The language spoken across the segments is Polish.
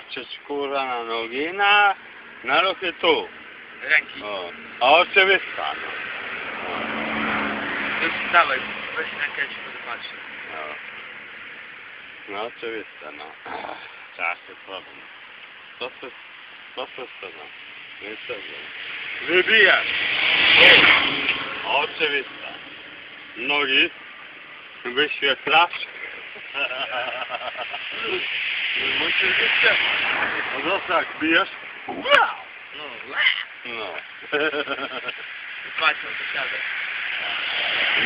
patrzeć kurwa na nogi, na, na ruchy tu. Ręki. O, a oczywista. No. Już dawaj, weź rękę, ja ci. No, no oczywiste, no. Czasy problem. Co to, co to to, no? No i co to? Wybijasz. O, Oczywiste. Nogi. Wyświetlasz. Musisz wyświetlać. No to jak bijesz? Wow! No, No. patrz to siadę.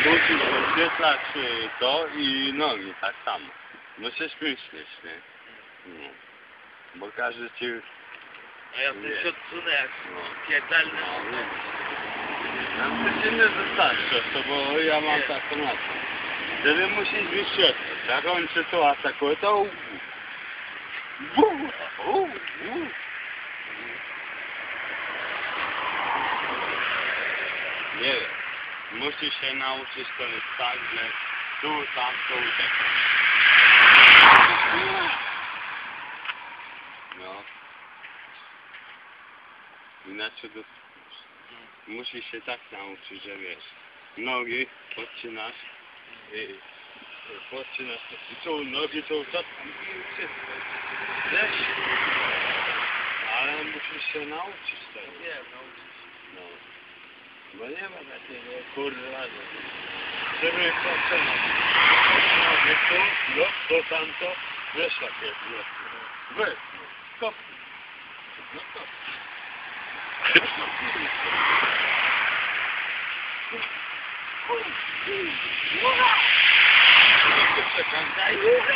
Musisz wyświetlać y, to i nogi tak samo. Musisz myśleć, nie? No. Bo każdy ci... A ja sobie się odsunę jak No. pierdolny. No. Nam to się nie to bo ja mam taką na to. Wtedy musisz wyświetlać. Jak on cię tu atakuje, to... Nie wiem. Musisz się nauczyć to jest tak, że tu, tam, tu, tak. No. Inaczej to musisz się tak nauczyć, że wiesz, nogi podcinasz i podcinasz to i tu nogi, to tam i wszystko. Wiesz? Ale musisz się nauczyć tego. Wiem, nauczyć. No. Bo nie ma takiego kurwa, że- żeby pracować. Nogi tu, no, to tamto, wiesz jakie jest. Wy, no, kopnij. No kopnij. 赤ちゃん大変だ